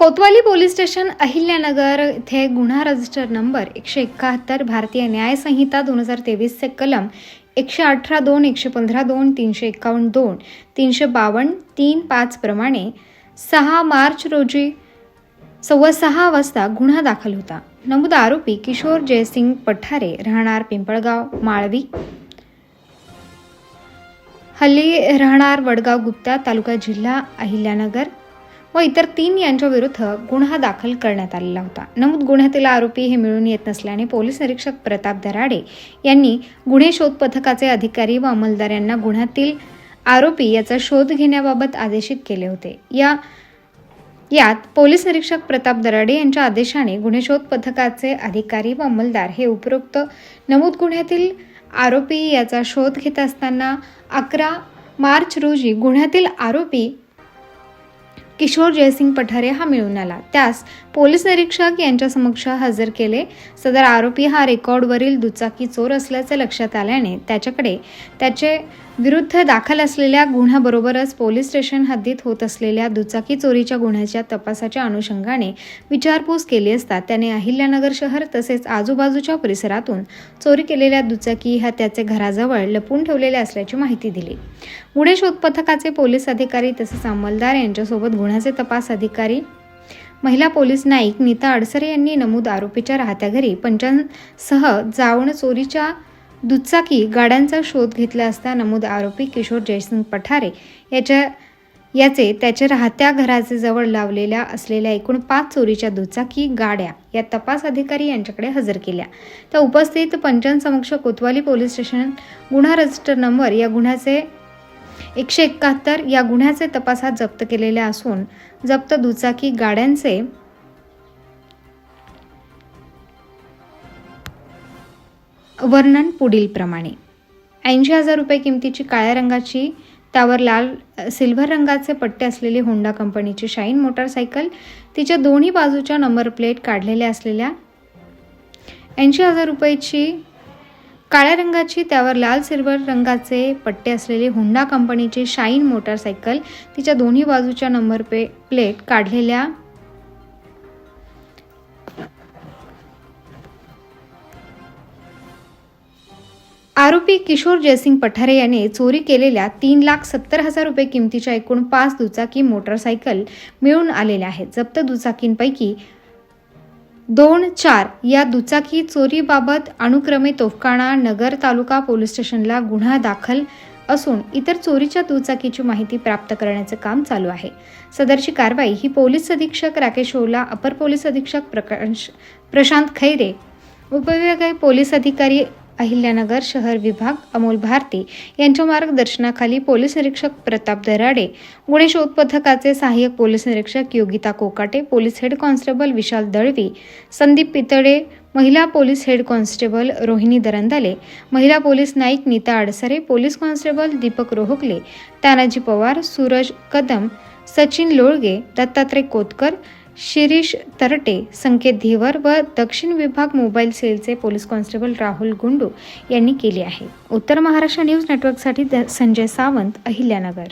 कोतवाली police station Ahilyanagar येथे गुन्हा register number एकशे एकाहत्तर भारतीय न्यायसंहिता दोन हजार तेवीसचे कलम एकशे अठरा दोन एकशे पंधरा दोन तीनशे एकावन्न दोन तीनशे बावन्न तीन पाच प्रमाणे सहा मार्च रोजी सव्वा सहा वाजता गुन्हा दाखल होता. नमूद आरोपी किशोर जयसिंग पठारे राहणार पिंपळगाव माळवी. हल्ली राहणार वडगाव गुप्ता तालुका जिल्हा अहिल्यानगर. व इतर तीन यांच्याविरुद्ध गुन्हा दाखल करण्यात आलेला होता. नमूद गुन्ह्यातील आरोपी हे मिळून येत नसल्याने पोलीस निरीक्षक प्रताप दराडे यांनी गुन्हे शोध पथकाचे अधिकारी व अंमलदार यांना गुन्ह्यातील आरोपी याचा शोध घेण्याबाबत आदेशित केले होते. या यात पोलीस निरीक्षक प्रताप दराडे यांच्या आदेशाने गुन्हे शोध पथकाचे अधिकारी व अंमलदार हे उपरोक्त नमूद गुन्ह्यातील आरोपी याचा शोध घेत असताना अकरा मार्च रोजी गुन्ह्यातील आरोपी किशोर जयसिंग पठारे हा मिळून आला. त्यास पोलीस निरीक्षक यांच्या समक्ष हजर केले. सदर आरोपी हा रेकॉर्डवरील दुचाकी चोर असल्याचे लक्षात आल्याने त्याच्याकडे त्याचे विरुद्ध दाखल असलेल्या गुन्ह्याबरोबरच पोलीस स्टेशन हद्दीत होत असलेल्या दुचाकी चोरीच्या गुन्ह्याच्या तपासाच्या अनुषंगाने विचारपूस केली असता त्याने अहिल्यानगर शहर तसेच आजूबाजूच्या परिसरातून चोरी केलेल्या दुचाकी ह्या त्याचे घराजवळ लपून ठेवलेल्या असल्याची माहिती दिली. गुन्हे शोध पथकाचे पोलीस अधिकारी तसेच अंमलदार यांच्यासोबत गुन्ह्याचे तपास अधिकारी? महिला पोलीस नाईक नीता अडसरे यांनी नमूद आरोपीच्या राहत्या घरी पंचांसह जाऊन चोरीच्या दुचाकी गाड्यांचा शोध घेतला असता नमूद आरोपी किशोर जयसिंग पठारे याच्या याचे त्याच्या राहत्या घराचे जवळ लावलेल्या असलेल्या एकूण पाच चोरीच्या दुचाकी गाड्या या तपास अधिकारी यांच्याकडे हजर केल्या. तर उपस्थित पंचांसमक्ष कोतवाली पोलीस स्टेशन गुन्हा रजिस्टर नंबर या गुन्ह्याचे एकशे एकाहत्तर या गुन्ह्याचे तपासात जप्त केलेल्या असून जप्त दुचाकी गाड्यांचे वर्णन पुढील प्रमाणे. ऐंशी हजार रुपये किमतीची काळ्या रंगाची त्यावर लाल सिल्व्हर रंगाचे पट्टे असलेली होंडा कंपनीची शाईन मोटारसायकल तिच्या दोन्ही बाजूच्या नंबर प्लेट काढलेल्या असलेल्या ऐंशी हजार रुपयाची काळ्या रंगाची त्यावर लाल सिल्वर रंगाचे पट्टे असलेली होंडा कंपनीची शाईन मोटारसायकल तिच्या दोन्ही बाजूच्या नंबर पे प्लेट काढलेल्या आरोपी किशोर जयसिंग पठारे याने चोरी केलेल्या तीन लाख सत्तर हजार रुपये किमतीच्या एकूण पाच दुचाकी मोटारसायकल मिळून आलेल्या आहेत. जप्त दुचाकींपैकी दोन चार या दुचाकी चोरीबाबत अनुक्रमे तोफखाना नगर तालुका पोलीस स्टेशनला गुन्हा दाखल असून इतर चोरीच्या दुचाकीची माहिती प्राप्त करण्याचं काम चालू आहे. सदरची कारवाई ही पोलीस अधीक्षक राकेश ओला अपर पोलीस अधीक्षक प्रकाश प्रशांत खैरे उपविभागीय पोलीस अधिकारी अहिल्यानगर शहर विभाग अमोल भारती यांच्या मार्गदर्शनाखाली पोलीस निरीक्षक प्रताप दराडे गुन्हे शोध पथकाचे सहाय्यक पोलीस निरीक्षक Yogita Kokate police head constable Vishal Dalvi Sandeep Pitale महिला police head constable Rohini Darandale महिला police naik Nita Adsare police constable Deepak Rohkale Tanaji Pawar Suraj Kadam Sachin Lolge Dattatray Kotkar Shirish Tarte Sanket Dhivar व दक्षिण विभाग mobile सेलचे police constable Rahul Gundu यांनी केली आहे. उत्तर महाराष्ट्र न्यूज नेटवर्कसाठी द- संजय सावंत अहिल्यानगर.